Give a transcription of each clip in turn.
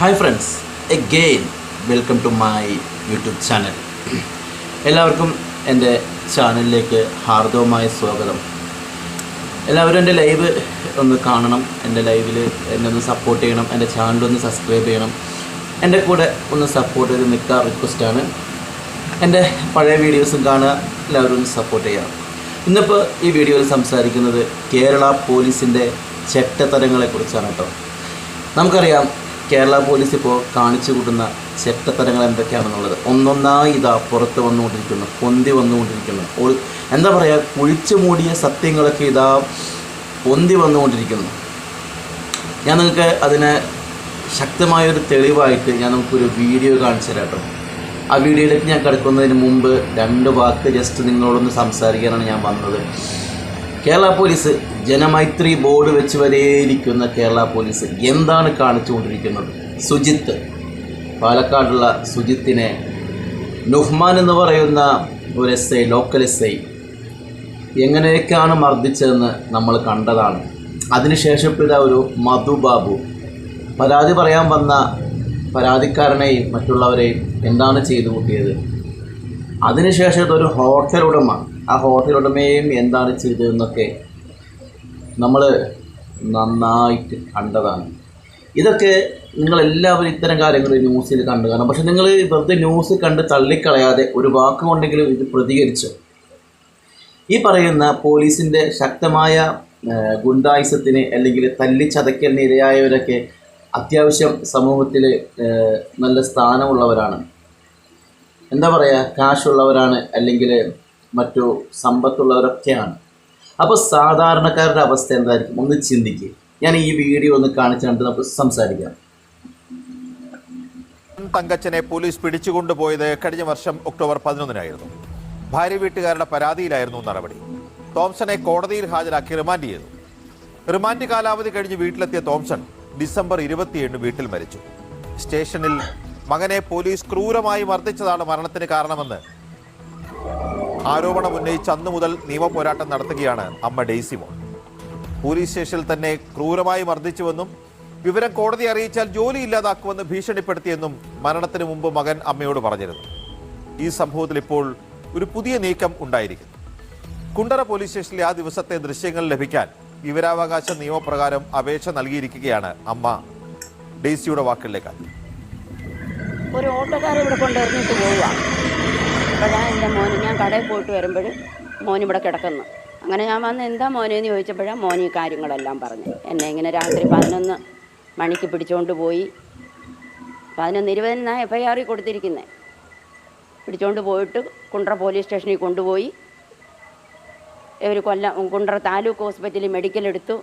Hi friends again welcome to my YouTube channel എല്ലാവർക്കും എന്റെ ചാനലിലേക്ക് ഹാർദവമായ സ്വാഗതം. എല്ലാവരും എന്റെ ലൈവ് ഒന്ന് കാണണം എന്റെ ലൈവിൽ എന്നെ ഒന്ന് സപ്പോർട്ട് ചെയ്യണം എന്റെ ചാനൽ ഒന്ന് സബ്സ്ക്രൈബ് ചെയ്യണം. എന്റെ കൂടെ ഒന്ന് സപ്പോർട്ട് ചെയ്ത് നിൽക്കാൻ റിക്വസ്റ്റാണ് എന്റെ പഴയ വീഡിയോസും കാണുക എല്ലാവരും ഒന്ന് സപ്പോർട്ട് ചെയ്യുക. ഇന്നിപ്പോൾ ഈ വീഡിയോയിൽ സംസാരിക്കുന്നത് കേരള പോലീസിന്റെ ചെറ്റത്തരങ്ങളെക്കുറിച്ചാണ് കേട്ടോ. നമുക്കറിയാം കേരള പോലീസ് ഇപ്പോൾ കാണിച്ചു കൂട്ടുന്ന ചെറ്റത്തരങ്ങൾ എന്തൊക്കെയാണെന്നുള്ളത്. ഒന്നൊന്നായി ഇതാ പുറത്ത് വന്നുകൊണ്ടിരിക്കുന്നു പൊന്തി വന്നുകൊണ്ടിരിക്കുന്നു. എന്താ പറയുക കുഴിച്ചു മൂടിയ സത്യങ്ങളൊക്കെ ഇതാ പൊന്തി വന്നുകൊണ്ടിരിക്കുന്നു. ഞാൻ നിങ്ങൾക്ക് അതിന് ശക്തമായൊരു തെളിവായിട്ട് ഞാൻ നമുക്കൊരു വീഡിയോ കാണിച്ചു തരാം കേട്ടോ. ആ വീഡിയോയിലേക്ക് ഞാൻ കിടക്കുന്നതിന് മുമ്പ് രണ്ട് വാക്ക് ജസ്റ്റ് നിങ്ങളോടൊന്ന് സംസാരിക്കാനാണ് ഞാൻ വന്നത്. കേരള പോലീസ് ജനമൈത്രി ബോർഡ് വെച്ച് വരെയിരിക്കുന്ന കേരള പോലീസ് എന്താണ് കാണിച്ചുകൊണ്ടിരിക്കുന്നത്? സുജിത്ത്. പാലക്കാടുള്ള സുജിത്തിനെ നുഹ്മാൻ എന്ന് പറയുന്ന ഒരു S I local S I എങ്ങനെയൊക്കെയാണ് മർദ്ദിച്ചതെന്ന് നമ്മൾ കണ്ടതാണ്. അതിനുശേഷം ഇതാ ഒരു മധുബാബു പരാതി പറയാൻ വന്ന പരാതിക്കാരനെയും മറ്റുള്ളവരെയും എന്താണ് ചെയ്തു കൂട്ടിയത് അതിനുശേഷം ഇതൊരു ഹോട്ടൽ ഉടമ ആ ഹോട്ടൽ ഉടമയും എന്താണ് ചെയ്തതെന്നൊക്കെ നമ്മൾ നന്നായിട്ട് കണ്ടതാണ്. ഇതൊക്കെ നിങ്ങളെല്ലാവരും ഇത്തരം കാര്യങ്ങൾ ന്യൂസിൽ കണ്ടു. കാണാം പക്ഷെ നിങ്ങൾ വെറുതെ ന്യൂസ് കണ്ട് തള്ളിക്കളയാതെ ഒരു വാക്ക് കൊണ്ടെങ്കിലും ഇത് പ്രതികരിച്ചു. ഈ പറയുന്ന പോലീസിന്റെ ശക്തമായ ഗുണ്ടായുസത്തിന് അല്ലെങ്കിൽ തല്ലിച്ചതയ്ക്കലിന് ഇരയായവരൊക്കെ അത്യാവശ്യം സമൂഹത്തിൽ നല്ല സ്ഥാനമുള്ളവരാണ്. എന്താ പറയുക കാശുള്ളവരാണ് അല്ലെങ്കിൽ മറ്റു സമ്പത്തുള്ളവരൊക്കെയാണ്. അപ്പോൾ സാധാരണക്കാരുടെ അവസ്ഥ എന്തായിരിക്കും? ഒന്ന് ചിന്തിക്കുക ഞാൻ ഈ വീഡിയോ ഒന്ന് കാണിച്ചു കണ്ട് നമുക്ക് സംസാരിക്കാം. തങ്കച്ചനെ പോലീസ് പിടിച്ചുകൊണ്ടുപോയത് കഴിഞ്ഞ വർഷം ഒക്ടോബർ പതിനൊന്നിനായിരുന്നു. ഭാര്യ വീട്ടുകാരുടെ പരാതിയിലായിരുന്നു നടപടി. തോംസനെ കോടതിയിൽ ഹാജരാക്കി റിമാൻഡ് ചെയ്തു. റിമാൻഡ് കാലാവധി കഴിഞ്ഞ് വീട്ടിലെത്തിയ തോംസൺ ഡിസംബർ ഇരുപത്തിയേഴിന് വീട്ടിൽ മരിച്ചു. സ്റ്റേഷനിൽ മകനെ പോലീസ് ക്രൂരമായി മർദ്ദിച്ചതാണ് മരണത്തിന് കാരണമെന്ന് ആരോപണം ഉന്നയിച്ച് അന്നു മുതൽ നിയമപോരാട്ടം നടത്തുകയാണ് അമ്മ ഡെയ്സി മോൾ. പോലീസ് സ്റ്റേഷനിൽ തന്നെ ക്രൂരമായി മർദ്ദിച്ചുവെന്നും വിവരം കോടതി അറിയിച്ചാൽ ജോലി ഇല്ലാതാക്കുമെന്ന് ഭീഷണിപ്പെടുത്തിയെന്നും മരണത്തിന് മുമ്പ് മകൻ അമ്മയോട് പറഞ്ഞിരുന്നു. ഈ സംഭവത്തിൽ ഇപ്പോൾ ഒരു പുതിയ നീക്കം ഉണ്ടായിരിക്കുന്നു. കുണ്ടറ പോലീസ് സ്റ്റേഷനിലെ ആ ദിവസത്തെ ദൃശ്യങ്ങൾ ലഭിക്കാൻ വിവരാവകാശ നിയമപ്രകാരം അപേക്ഷ നൽകിയിരിക്കുകയാണ് അമ്മ ഡെയ്സിയുടെ വാക്കുകളിലേക്ക് ഒരു ഓട്ടോക്കാരെ ഇവിടെ കൊണ്ടിറങ്ങിയിട്ട് പോവുക. അപ്പോഴാണ് എന്റെ മോന്. ഞാൻ കടയിൽ പോയിട്ട് വരുമ്പോൾ മോൻ ഇവിടെ കിടക്കുന്നു. അങ്ങനെ ഞാൻ വന്ന് എന്താ മോനെ എന്ന് ചോദിച്ചപ്പോഴാണ് മോൻ ഈ കാര്യങ്ങളെല്ലാം പറഞ്ഞു. എന്നെ ഇങ്ങനെ രാത്രി പതിനൊന്ന് മണിക്ക് പിടിച്ചുകൊണ്ട് പോയി. പതിനൊന്ന് ഇരുപതിനാണ് എഫ് ഐ ആറിൽ കൊടുത്തിരിക്കുന്നത് പിടിച്ചുകൊണ്ട് പോയിട്ട് കുണ്ട്ര പോലീസ് സ്റ്റേഷനിൽ കൊണ്ടുപോയി. ഇവർ കൊല്ലം കുണ്ട്ര താലൂക്ക് ഹോസ്പിറ്റലിൽ മെഡിക്കൽ എടുത്തു.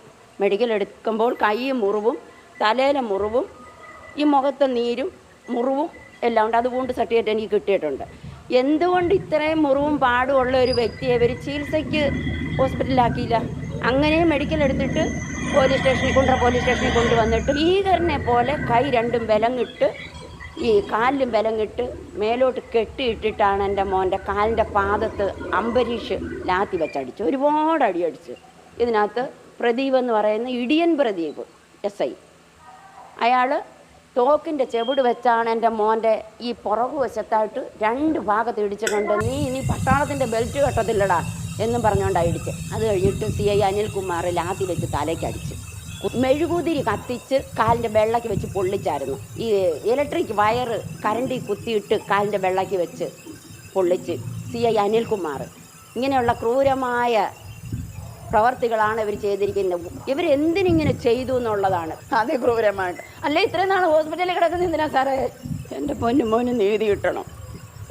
മെഡിക്കൽ എടുക്കുമ്പോൾ കൈ മുറിവും തലയിലെ മുറിവും ഈ മുഖത്തെ നീരും മുറിവും എല്ലാം ഉണ്ട്. അതുകൊണ്ട് സർട്ടിഫിക്കറ്റ് എനിക്ക് കിട്ടിയിട്ടുണ്ട്. എന്തുകൊണ്ട് ഇത്രയും മുറിവും പാടും ഉള്ള ഒരു വ്യക്തിയെ ഇവർ ചികിത്സയ്ക്ക് ഹോസ്പിറ്റലിലാക്കിയില്ല? അങ്ങനെ മെഡിക്കൽ എടുത്തിട്ട് പോലീസ് സ്റ്റേഷനിൽ കൊണ്ട പോലീസ് സ്റ്റേഷനിൽ കൊണ്ടുവന്നിട്ട് ഭീകരനെ പോലെ കൈ രണ്ടും ബലങ്ങിട്ട് ഈ കാലിലും ബലങ്ങിട്ട് മേലോട്ട് കെട്ടിയിട്ടിട്ടാണ് എന്റെ മോന്റെ കാലിന്റെ പാദത്ത് അംബരീഷ് ലാത്തി വെച്ചടിച്ചു ഒരുപാട് അടിയടിച്ച്. ഇതിനകത്ത് പ്രദീപ് എന്ന് പറയുന്ന ഇടിയൻ പ്രദീപ് എസ് ഐ. അയാൾ തോക്കിന്റെ ചെവിട് വെച്ചാണ് എന്റെ മോന്റെ ഈ പുറകു വശത്തായിട്ട് രണ്ട് ഭാഗത്ത് ഇടിച്ചിട്ടുണ്ട്. നീ ഇനി പട്ടാളത്തിന്റെ ബെൽറ്റ് കെട്ടത്തില്ലടാ എന്നും പറഞ്ഞുകൊണ്ടാണ് ഇടിച്ച്. അത് കഴിഞ്ഞിട്ട് സി ഐ അനിൽകുമാർ ലാത്തി വെച്ച് തലയ്ക്ക് അടിച്ച്. മെഴുകുതിരി കത്തിച്ച് കാലിന്റെ വെള്ളയ്ക്ക് വെച്ച് പൊള്ളിച്ചായിരുന്നു. ഈ ഇലക്ട്രിക് വയർ കരണ്ടി കുത്തിയിട്ട് കാലിന്റെ വെള്ളയ്ക്ക് വെച്ച് പൊള്ളിച്ച് സി ഐ അനിൽകുമാർ ഇങ്ങനെയുള്ള ക്രൂരമായ പ്രവർത്തികളാണ് ഇവർ ചെയ്തിരിക്കുന്നത്. ഇവരെന്തിനിങ്ങനെ ചെയ്തു എന്നുള്ളതാണ്. അതേ ക്രൂരമായിട്ട്. അല്ല ഇത്രയും നാൾ ഹോസ്പിറ്റലിൽ കിടക്കുന്ന എന്തിനാ സാറേ? എന്റെ പൊന്നു മോന് നീതി കിട്ടണം.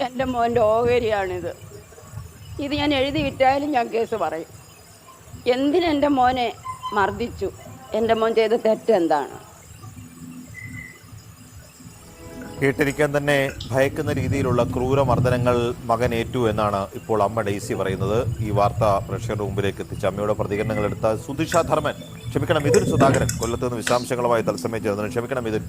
എന്റെ മോന്റെ ഓഹരിയാണിത്. ഇത് ഞാൻ എഴുതി വിറ്റായാലും ഞാൻ കേസ് പറയും. എന്തിനെന്റെ മോനെ മർദ്ദിച്ചു? എന്റെ മോൻ ചെയ്ത തെറ്റെന്താണ് കേട്ടിരിക്കാൻ തന്നെ ഭയക്കുന്ന രീതിയിലുള്ള ക്രൂരമർദ്ദനങ്ങൾ മകൻ ഏറ്റു എന്നാണ് ഇപ്പോൾ അമ്മ ഡെയ്സി പറയുന്നത്. ഈ വാർത്ത പ്രേക്ഷകരുടെ മുമ്പിലേക്ക് എത്തിച്ച അമ്മയുടെ പ്രതികരണങ്ങൾ എടുത്ത സുധിഷ ധർമ്മൻ. ക്ഷമിക്കണം മിഥുൻ സുധാകരൻ. കൊല്ലത്ത് നിന്ന് വിശദാംശങ്ങളുമായി തത്സമയം ചേർന്നു ക്ഷമിക്കണം മിഥുൻ.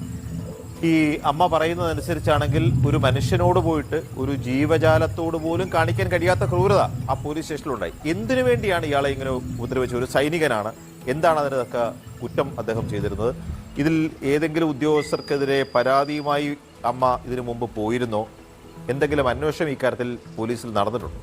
ഈ അമ്മ പറയുന്നതനുസരിച്ചാണെങ്കിൽ ഒരു മനുഷ്യനോട് പോയിട്ട് ഒരു ജീവജാലത്തോട് പോലും കാണിക്കാൻ കഴിയാത്ത ക്രൂരത ആ പോലീസ് സ്റ്റേഷനിലുണ്ടായി. എന്തിനു വേണ്ടിയാണ് ഇയാളെ ഇങ്ങനെ ഉപദ്രവിച്ചത്? ഒരു സൈനികനാണ്. എന്താണ് അതിനൊക്കെ കുറ്റം അദ്ദേഹം ചെയ്തിരുന്നത്? ഇതിൽ ഏതെങ്കിലും ഉദ്യോഗസ്ഥർക്കെതിരെ പരാതിയുമായി അമ്മ ഇതിനു മുമ്പ് പോയിരുന്നോ? എന്തെങ്കിലും അന്വേഷണം ഇക്കാര്യത്തിൽ പോലീസിൽ നടന്നിട്ടുണ്ടോ?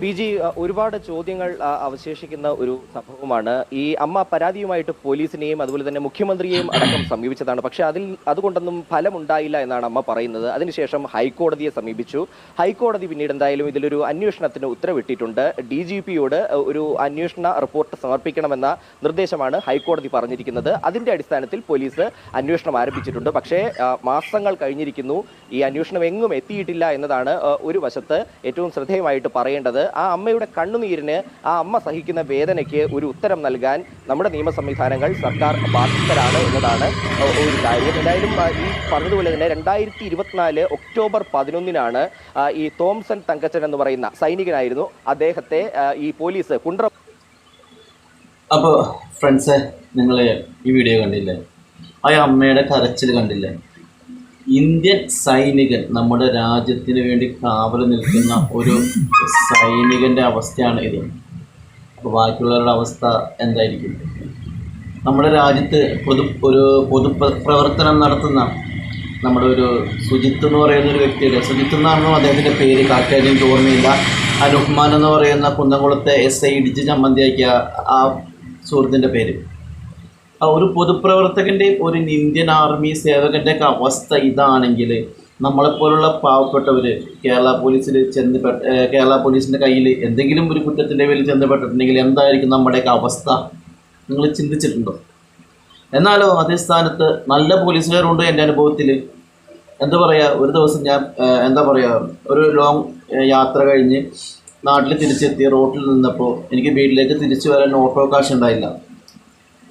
പി ജി ഒരുപാട് ചോദ്യങ്ങൾ അവശേഷിക്കുന്ന ഒരു സംഭവമാണ്. ഈ അമ്മ പരാതിയുമായിട്ട് പോലീസിനെയും അതുപോലെ തന്നെ മുഖ്യമന്ത്രിയെയും അടക്കം സമീപിച്ചതാണ്. പക്ഷേ അതിൽ അതുകൊണ്ടൊന്നും ഫലമുണ്ടായില്ല എന്നാണ് അമ്മ പറയുന്നത്. അതിനുശേഷം ഹൈക്കോടതിയെ സമീപിച്ചു. ഹൈക്കോടതി പിന്നീട് എന്തായാലും ഇതിലൊരു അന്വേഷണത്തിന് ഉത്തരവിട്ടിട്ടുണ്ട്. ഡി ജി പിയോട് ഒരു അന്വേഷണ റിപ്പോർട്ട് സമർപ്പിക്കണമെന്ന നിർദ്ദേശമാണ് ഹൈക്കോടതി പറഞ്ഞിരിക്കുന്നത്. അതിന്റെ അടിസ്ഥാനത്തിൽ പോലീസ് അന്വേഷണം ആരംഭിച്ചിട്ടുണ്ട്. പക്ഷേ മാസങ്ങൾ കഴിഞ്ഞിരിക്കുന്നു. ഈ അന്വേഷണം എങ്ങും എത്തിയിട്ടില്ല എന്നതാണ് ഒരു വശത്ത് ഏറ്റവും ശ്രദ്ധേയമായിട്ട് പറയേണ്ടത്. ആ അമ്മയുടെ കണ്ണുനീരിന് ആ അമ്മ സഹിക്കുന്ന വേദനയ്ക്ക് ഒരു ഉത്തരം നൽകാൻ നമ്മുടെ നിയമ സംവിധാനങ്ങൾ സർക്കാർ ബാധ്യസ്ഥരാണ് എന്നതാണ് ഒരു കാര്യം. എന്തായാലും ഈ പറഞ്ഞതുപോലെ തന്നെ രണ്ടായിരത്തി ഇരുപത്തിനാല് ഒക്ടോബർ പതിനൊന്നിനാണ് ഈ തോംസൺ തങ്കച്ചൻ എന്ന് പറയുന്ന സൈനികനായിരുന്നു അദ്ദേഹത്തെ ഈ പോലീസ് കുണ്ട്ര അപ്പോൾ ഫ്രണ്ട്സ് നിങ്ങൾ ഈ വീഡിയോ കണ്ടില്ലേ? ആ അമ്മയുടെ കരച്ചിൽ കണ്ടില്ലേ? ഇന്ത്യൻ സൈനികൻ നമ്മുടെ രാജ്യത്തിന് വേണ്ടി കാവൽ നിൽക്കുന്ന ഒരു സൈനികന്റെ അവസ്ഥയാണ് ഇത്. അപ്പോൾ ബാക്കിയുള്ളവരുടെ അവസ്ഥ എന്തായിരിക്കും? നമ്മുടെ രാജ്യത്ത് പൊതു ഒരു പൊതു പ്ര- പ്രവർത്തനം നടത്തുന്ന നമ്മുടെ ഒരു സുജിത്ത് എന്ന് പറയുന്ന ഒരു വ്യക്തിയുടെ സുജിത്ത് എന്നാണെന്നും അദ്ദേഹത്തിന്റെ പേര് കാക്കാരി എനിക്ക് ഓർമ്മയില്ല. ആ എന്ന് പറയുന്ന കുന്നംകുളത്തെ എസ് ഐ ഇടിച്ച് ചമ്മന്തിയാക്കിയ ആ സുഹൃത്തിന്റെ പേര്. ഒരു പൊതുപ്രവർത്തകന്റെയും ഒരു ഇന്ത്യൻ ആർമി സേവകന്റെ ഒക്കെ അവസ്ഥ ഇതാണെങ്കിൽ നമ്മളെപ്പോലുള്ള പാവപ്പെട്ടവർ കേരള പോലീസിൽ ചെന്ന് കേരള പോലീസിന്റെ കയ്യിൽ എന്തെങ്കിലും ഒരു കുറ്റത്തിന്റെ പേരിൽ ചെന്നപ്പെട്ടിട്ടുണ്ടെങ്കിൽ എന്തായിരിക്കും നമ്മുടെയൊക്കെ അവസ്ഥ? നിങ്ങൾ ചിന്തിച്ചിട്ടുണ്ടോ? എന്നാലോ അതേ സ്ഥാനത്ത് നല്ല പോലീസുകാരുണ്ട് എന്റെ അനുഭവത്തിൽ എന്താ പറയുക ഒരു ദിവസം ഞാൻ എന്താ പറയുക ഒരു ലോങ് യാത്ര കഴിഞ്ഞ് നാട്ടിൽ തിരിച്ചെത്തി റോട്ടിൽ നിന്നപ്പോൾ എനിക്ക് വീട്ടിലേക്ക് തിരിച്ചു വരാൻ ഓട്ടോ കാശ് ഉണ്ടായില്ല.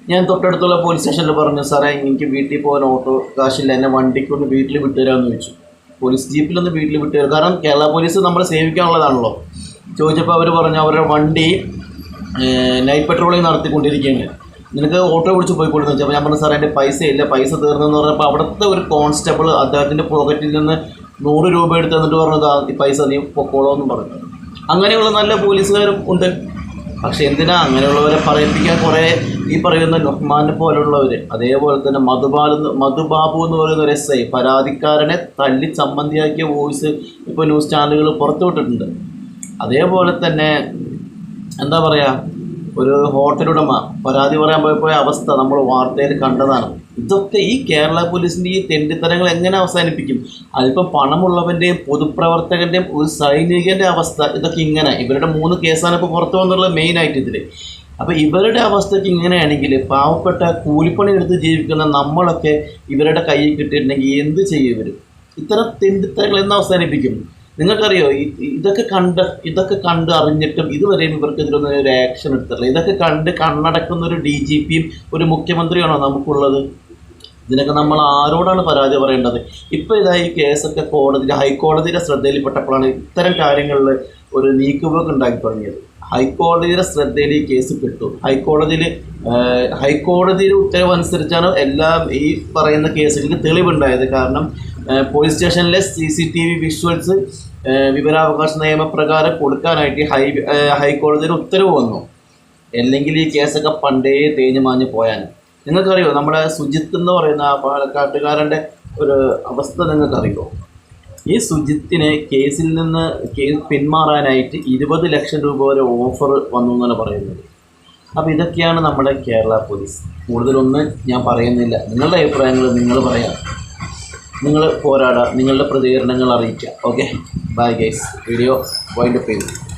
ഞാൻ തൊട്ടടുത്തുള്ള പോലീസ് സ്റ്റേഷനിൽ പറഞ്ഞു സാറേ എനിക്ക് വീട്ടിൽ പോകാൻ ഓട്ടോ കാശില്ല. എന്നെ വണ്ടിക്കൊന്ന് വീട്ടിൽ വിട്ടുതരാമെന്ന് ചോദിച്ചു. പോലീസ് ജീപ്പിലൊന്ന് വീട്ടിൽ വിട്ടുതരും. കാരണം കേരള പോലീസ് നമ്മളെ സേവിക്കാനുള്ളതാണല്ലോ. ചോദിച്ചപ്പോൾ അവർ പറഞ്ഞു അവരുടെ വണ്ടി നൈറ്റ് പെട്രോളിംഗ് നടത്തിക്കൊണ്ടിരിക്കുകയാണ്. നിനക്ക് ഓട്ടോ വിളിച്ച് പോയിക്കൊള്ളുന്നു വെച്ചപ്പോൾ ഞാൻ പറഞ്ഞു സാറേ എന്റെ പൈസ ഇല്ല പൈസ തീർന്നെന്ന് പറഞ്ഞപ്പോൾ അവിടുത്തെ ഒരു കോൺസ്റ്റബിൾ അദ്ദേഹത്തിന്റെ പോക്കറ്റിൽ നിന്ന് നൂറ് രൂപ എടുത്ത് എന്നിട്ട് പറഞ്ഞു "ദാ ഈ പൈസ നീ പൊക്കോളോ എന്ന് പറഞ്ഞു. അങ്ങനെയുള്ള നല്ല പോലീസുകാരും ഉണ്ട്. പക്ഷേ എന്തിനാ അങ്ങനെയുള്ളവരെ പറയിപ്പിക്കാൻ കുറേ ഈ പറയുന്ന നുഹ്മാനെ പോലുള്ളവർ അതേപോലെ തന്നെ മധുബാലു മധുബാബു എന്ന് പറയുന്ന ഒരു എസ് ഐ പരാതിക്കാരനെ തല്ലി ചമ്മന്തിയാക്കിയ വോയിസ് ഇപ്പോൾ ന്യൂസ് ചാനലുകൾ പുറത്തുവിട്ടിട്ടുണ്ട്. അതേപോലെ തന്നെ എന്താ പറയുക ഒരു ഹോട്ടലുടമ പരാതി പറയാൻ പോയപ്പോയ അവസ്ഥ നമ്മൾ വാർത്തയിൽ കണ്ടതാണ്. ഇതൊക്കെ ഈ കേരള പോലീസിന്റെ ഈ തെണ്ടിത്തരങ്ങൾ എങ്ങനെ അവസാനിപ്പിക്കും? അല്പം പണമുള്ളവന്റെയും പൊതുപ്രവർത്തകന്റെയും ഒരു സൈനികന്റെ അവസ്ഥ ഇതൊക്കെ ഇങ്ങനെ. ഇവരുടെ മൂന്ന് കേസാണ് ഇപ്പോൾ പുറത്തു വന്നുള്ളത് മെയിനായിട്ട് ഇതിൽ അപ്പോൾ ഇവരുടെ അവസ്ഥയ്ക്ക് ഇങ്ങനെയാണെങ്കിൽ പാവപ്പെട്ട കൂലിപ്പണി എടുത്ത് ജീവിക്കുന്ന നമ്മളൊക്കെ ഇവരുടെ കയ്യിൽ കിട്ടിയിട്ടുണ്ടെങ്കിൽ എന്ത് ചെയ്യും ഇവർ ഇത്തരം തെണ്ടിത്തരങ്ങൾ എന്ന് അവസാനിപ്പിക്കും. നിങ്ങൾക്കറിയോ ഇതൊക്കെ കണ്ട് ഇതൊക്കെ കണ്ട് അറിഞ്ഞിട്ടും ഇതുവരെയും ഇവർക്കെതിരൊന്നും ഒരു ആക്ഷൻ എടുത്തിട്ടില്ല. ഇതൊക്കെ കണ്ട് കണ്ണടക്കുന്ന ഒരു ഡി ജി പിയും ഒരു മുഖ്യമന്ത്രിയാണോ നമുക്കുള്ളത്? ഇതിനൊക്കെ നമ്മൾ ആരോടാണ് പരാതി പറയേണ്ടത്? ഇപ്പോൾ ഇതായി ഈ കേസൊക്കെ കോടതി ഹൈക്കോടതിയുടെ ശ്രദ്ധയിൽപ്പെട്ടപ്പോഴാണ് ഇത്തരം കാര്യങ്ങളിൽ ഒരു നീക്കുപോക്ക് ഉണ്ടാക്കി തുടങ്ങിയത്. ഹൈക്കോടതിയുടെ ശ്രദ്ധയിൽ ഈ കേസ് പെട്ടു. ഹൈക്കോടതിയിൽ ഹൈക്കോടതിയുടെ ഉത്തരവ് അനുസരിച്ചാണ് എല്ലാം ഈ പറയുന്ന കേസുകൾക്ക് തെളിവുണ്ടായത്. കാരണം പോലീസ് സ്റ്റേഷനിലെ C C T V visuals വിവരാവകാശ നിയമപ്രകാരം കൊടുക്കാനായിട്ട് ഹൈ ഹൈക്കോടതിയുടെ ഉത്തരവ് വന്നു. അല്ലെങ്കിൽ ഈ കേസൊക്കെ പണ്ടേ തേഞ്ഞു മാഞ്ഞു പോയാൽ. നിങ്ങൾക്കറിയോ നമ്മുടെ സുജിത്ത് എന്ന് പറയുന്ന പാലക്കാട്ടുകാരന്റെ ഒരു അവസ്ഥ നിങ്ങൾക്കറിയോ? ഈ സുജിത്തിനെ കേസിൽ നിന്ന് കേസ് പിന്മാറാനായിട്ട് ഇരുപത് ലക്ഷം രൂപ വരെ ഓഫർ വന്നു എന്നാണ് പറയുന്നത്. അപ്പോൾ ഇതൊക്കെയാണ് നമ്മുടെ കേരള പോലീസ്. കൂടുതലൊന്നും ഞാൻ പറയുന്നില്ല. നിങ്ങളുടെ അഭിപ്രായങ്ങൾ നിങ്ങൾ പറയാം. നിങ്ങൾ പോരാടാം. നിങ്ങളുടെ പ്രതികരണങ്ങൾ അറിയിക്കാം. Okay? Bye guys video wind up ചെയ്യുന്നു